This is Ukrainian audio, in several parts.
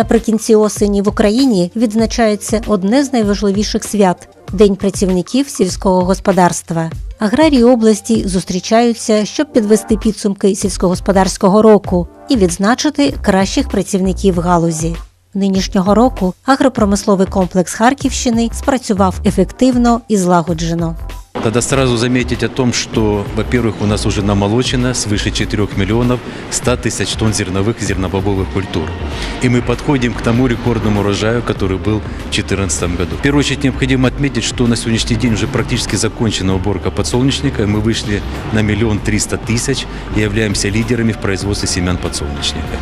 Наприкінці осені в Україні відзначається одне з найважливіших свят День працівників сільського господарства. Аграрії області зустрічаються, щоб підвести підсумки сільськогосподарського року і відзначити кращих працівників галузі. Нинішнього року агропромисловий комплекс Харківщини спрацював ефективно і злагоджено. Тогда сразу заметить о том, что, во-первых, у нас уже намолочено свыше 4 миллионов 100 тысяч тонн зерновых и зернобобовых культур. И мы подходим к тому рекордному урожаю, который был в 2014 году. В первую очередь необходимо отметить, что на сегодняшний день уже практически закончена уборка подсолнечника. и Мы вышли на миллион триста тысяч и являемся лидерами в производстве семян подсолнечника.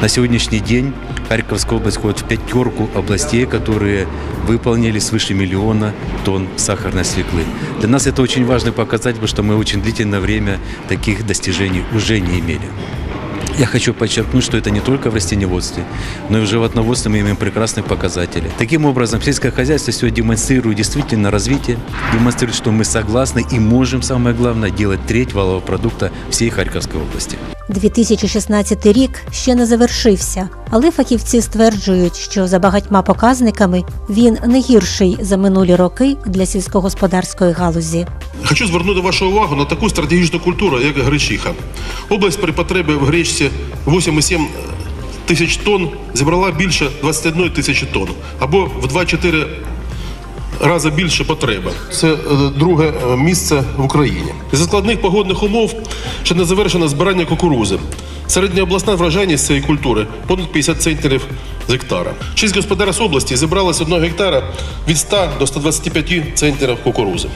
На сегодняшний день Харьковская область входит в пятерку областей, которые выполнили свыше миллиона тонн сахарной свеклы. Для нас это очень важный показатель, потому что мы очень длительное время таких достижений уже не имели. Я хочу подчеркнуть, что это не только в растениеводстве, но и в животноводстве мы имеем прекрасные показатели. Таким образом, сельское хозяйство сегодня демонстрирует действительно развитие, демонстрирует, что мы согласны и можем, самое главное, делать треть валового продукта всей Харьковской области. 2016 рік ще не завершився, але фахівці стверджують, що за багатьма показниками він не гірший за минулі роки для сільськогосподарської галузі. Хочу звернути вашу увагу на таку стратегічну культуру, як гречиха. Область при потребі в гречці 8,7 тисяч тонн зібрала більше 21 тисячі тонн, або в 2-4 рази більше потреби. Це е, друге е, місце в Україні. За складних погодних умов ще не завершено збирання кукурузи. Середня обласна вражайність цієї культури понад 50 центнерів з гектара. Шість господарств області зібрали з 1 гектара від 100 до 125 центнерів кукурузи.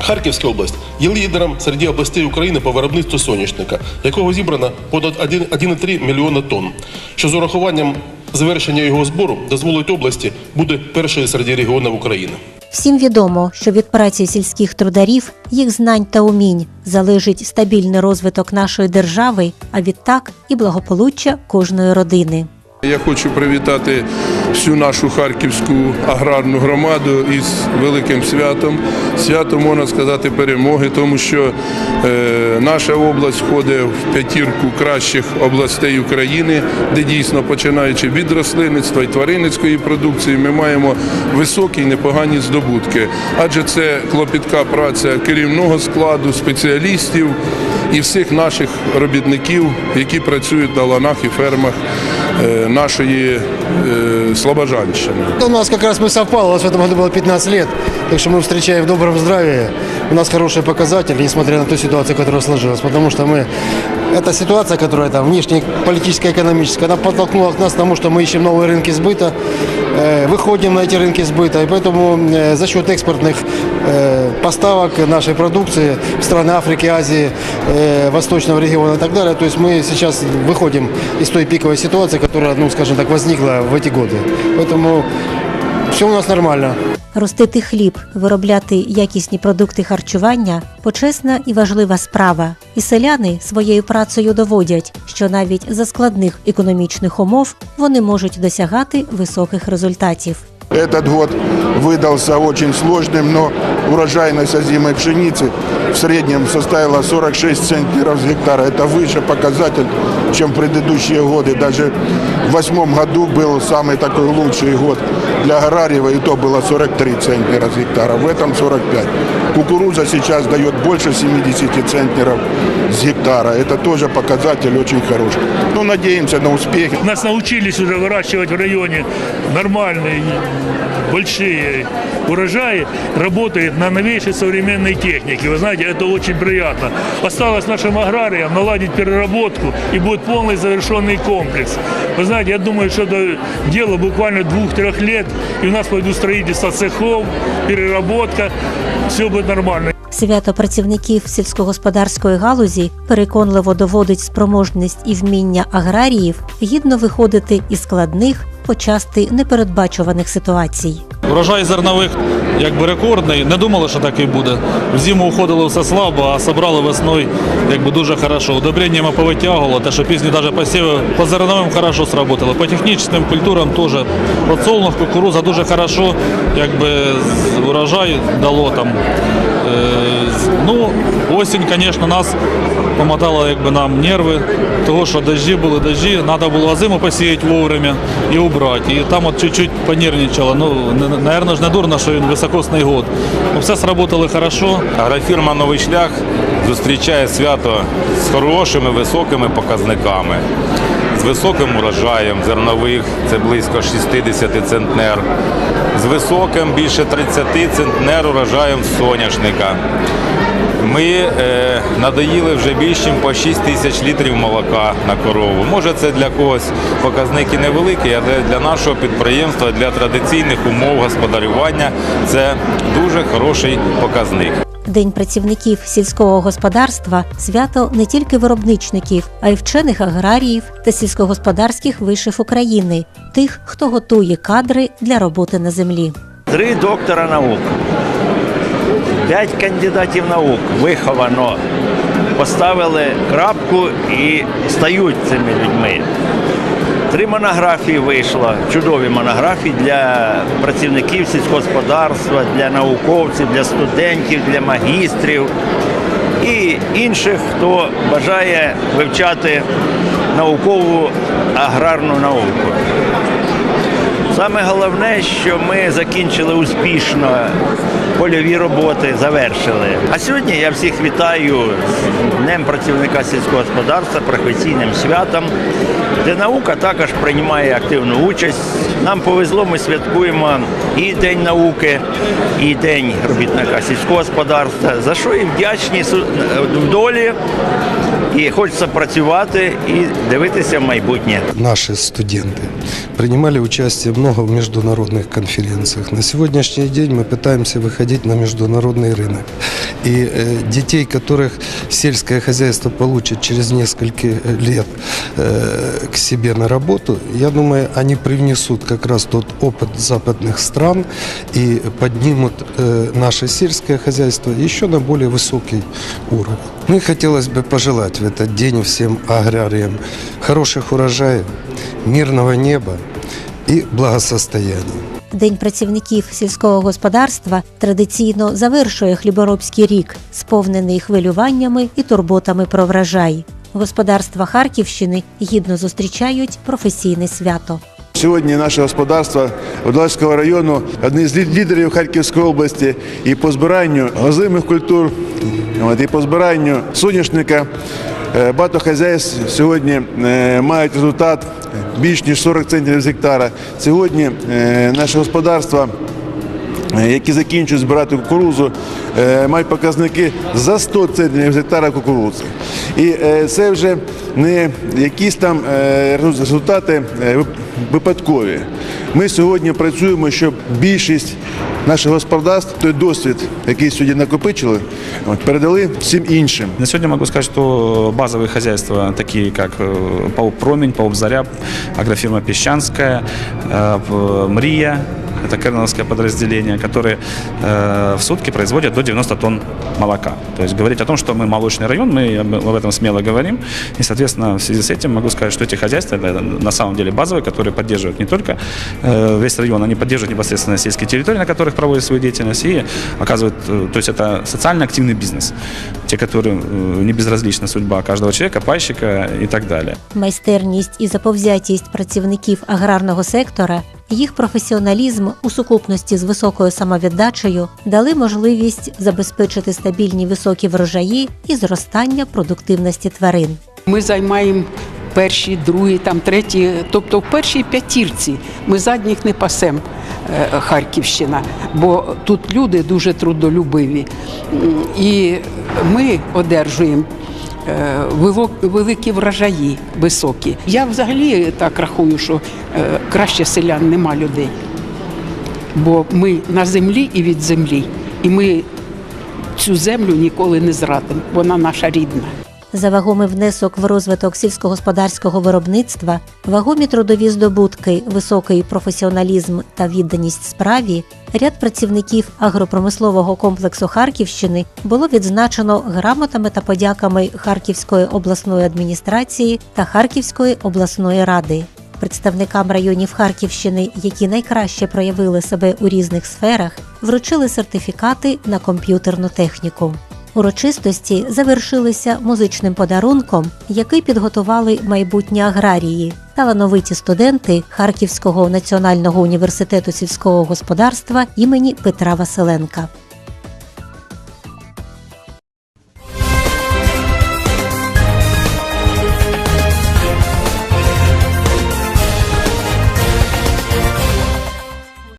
Харківська область є лідером серед областей України по виробництву соняшника, якого зібрано понад 1 1,3 мільйона тонн, що з урахуванням завершення його збору дозволить області бути першою серед регіонів України. Всім відомо, що від праці сільських трударів, їх знань та умінь залежить стабільний розвиток нашої держави, а відтак і благополуччя кожної родини. Я хочу привітати всю нашу харківську аграрну громаду із великим святом. Свято, можна сказати, перемоги, тому що е, наша область входить в п'ятірку кращих областей України, де дійсно починаючи від рослинництва і тваринницької продукції, ми маємо високі і непогані здобутки. Адже це клопітка праця керівного складу, спеціалістів і всіх наших робітників, які працюють на ланах і фермах е, нашої е, Слобожанщини. У нас как раз мы совпало, у нас в этом году было 15 лет, так что мы встречаем в добром здравии. У нас хорошие показатели, несмотря на ту ситуацию, которая сложилась, потому что мы эта ситуация, которая там внешне политическая, экономическая, она подтолкнула нас к тому, что мы ищем новые рынки сбыта, э, выходим на эти рынки сбыта, и поэтому э, за счет экспортных э, поставок нашей продукции в страны Африки, Азии, э, Восточного региона и так далее, то есть мы сейчас выходим из той пиковой ситуации, которая, ну, скажем так, возникла в эти годы. Поэтому все у нас нормально. Ростити хліб, виробляти якісні продукти харчування почесна і важлива справа. І селяни своєю працею доводять, що навіть за складних економічних умов вони можуть досягати високих результатів. Этот год выдался очень сложным, но урожайность озимой пшеницы в среднем составила 46 центнеров с гектара. Это выше показатель, чем в предыдущие годы. Даже в восьмом году был самый такой лучший год для аграриев, и то было 43 центнера с гектара. В этом 45. Кукуруза сейчас дает больше 70 центнеров с гектара. Это тоже показатель очень хороший. Ну, надеемся на успех. Нас научились уже выращивать в районе нормальные, большие урожаи, работает на новейшей современной технике. Вы знаете, это очень приятно. Осталось нашим аграриям наладить переработку и будет полный завершенный комплекс. Вы знаете, я думаю, что это дело буквально двух-трех лет, и у нас пойдут строительство цехов, переработка, все будет нормально. Свято працівників сільськогосподарської галузі переконливо доводить спроможність і вміння аграріїв гідно виходити із складних, почасти непередбачуваних ситуацій. Урожай зернових якби рекордний. Не думали, що так і буде. В зиму уходило все слабо, а собрали весною якби дуже хорошо. Удобреннями повитягувало, те, що пізні навіть посіви по зерновим хорошо сработали. По технічним культурам теж подсолнух, кукуруза дуже хорошо, якби урожай дало там. Е, Ну, осінь, звісно, нас помотала якби нам нерви, того, що дожді були дожді, треба було зиму посіяти вовремя і убрати. І там от чуть-чуть понервничало. Ну, мабуть, ж не дурно, що він високосний год. Ну, все сработало хорошо. Агрофірма Новий шлях зустрічає свято з хорошими високими показниками, з високим урожаєм зернових, це близько 60 центнер, з високим більше 30 центнер урожаєм соняшника. Ми е, надоїли вже більше, ніж по 6 тисяч літрів молока на корову. Може, це для когось показник і невеликий, але для нашого підприємства, для традиційних умов господарювання це дуже хороший показник. День працівників сільського господарства свято не тільки виробничників, а й вчених аграріїв та сільськогосподарських вишів України, тих, хто готує кадри для роботи на землі. Три доктора наук, п'ять кандидатів наук виховано, поставили крапку і стають цими людьми. Три монографії вийшло, чудові монографії для працівників сільськогосподарства, для науковців, для студентів, для магістрів і інших, хто бажає вивчати наукову аграрну науку. Саме головне, що ми закінчили успішно польові роботи, завершили. А сьогодні я всіх вітаю з Днем працівника сільського господарства, професійним святом, де наука також приймає активну участь. Нам повезло, ми святкуємо і День науки, і День робітника сільського господарства, за що їм вдячні су- в долі І хочеться працювати і дивитися в майбутнє. наши студенты принимали участие много в международных конференциях. На сегодняшний день мы пытаемся выходить на международный рынок. И э, детей, которых сельское хозяйство получит через несколько лет э, к себе на работу, я думаю, они привнесут как раз тот опыт западных стран и поднимут э, наше сельское хозяйство еще на более высокий уровень. Ну и хотелось бы пожелать в этот день всем аграриям хороших урожаев, мирного неба и благосостояния. День працівників сільського господарства традиційно завершує хліборобський рік, сповнений хвилюваннями і турботами про врожай. Господарства Харківщини гідно зустрічають професійне свято. Сьогодні наше господарство Водолазького району одне з лідерів Харківської області і по збиранню озимих культур, і по збиранню соняшника. Е, Багато хазяйств сьогодні е, мають результат більш ніж 40 центнерів з гектара. Сьогодні е, наше господарство які закінчують збирати кукурудзу, е, мають показники за 100 центнерів з гектара кукурудзи. І е, це вже не якісь там е, результати е, вип- випадкові. Ми сьогодні працюємо, щоб більшість наших господарств, той досвід, який сьогодні накопичили, от, передали всім іншим. На сегодня могу сказать, что базовые хозяйства, такие как э, ПАО «Промень», ПАО «Заря», агрофирма «Песчанская», э, п- «Мрия», это керновское подразделение, которые э, в сутки производят до 90 тонн молока. То есть говорить о том, что мы молочный район, мы об об этом смело говорим. И, соответственно, в связи с этим могу сказать, что эти хозяйства это на самом деле базовые, которые поддерживают не только э, весь район, они поддерживают непосредственно сельские территории, на которых проводят свою деятельность, и оказывают, э, то есть это социально активный бизнес. Те, которым э, не безразлична судьба каждого человека, пайщика и так далее. Майстерність і заповзятість працівників аграрного сектора, їх професіоналізм у сукупності з високою самовіддачею дали можливість забезпечити стабільні високі врожаї і зростання продуктивності тварин. Ми займаємо перші, другі, там треті, тобто в першій п'ятірці ми задніх не пасем е, Харківщина, бо тут люди дуже трудолюбиві. І ми одержуємо великі врожаї високі. Я взагалі так рахую, що е, краще селян нема людей. Бо ми на землі і від землі, і ми цю землю ніколи не зрадимо. Вона наша рідна. За вагомий внесок в розвиток сільськогосподарського виробництва, вагомі трудові здобутки, високий професіоналізм та відданість справі, ряд працівників агропромислового комплексу Харківщини було відзначено грамотами та подяками Харківської обласної адміністрації та Харківської обласної ради. Представникам районів Харківщини, які найкраще проявили себе у різних сферах, вручили сертифікати на комп'ютерну техніку. Урочистості завершилися музичним подарунком, який підготували майбутні аграрії, талановиті студенти Харківського національного університету сільського господарства імені Петра Василенка.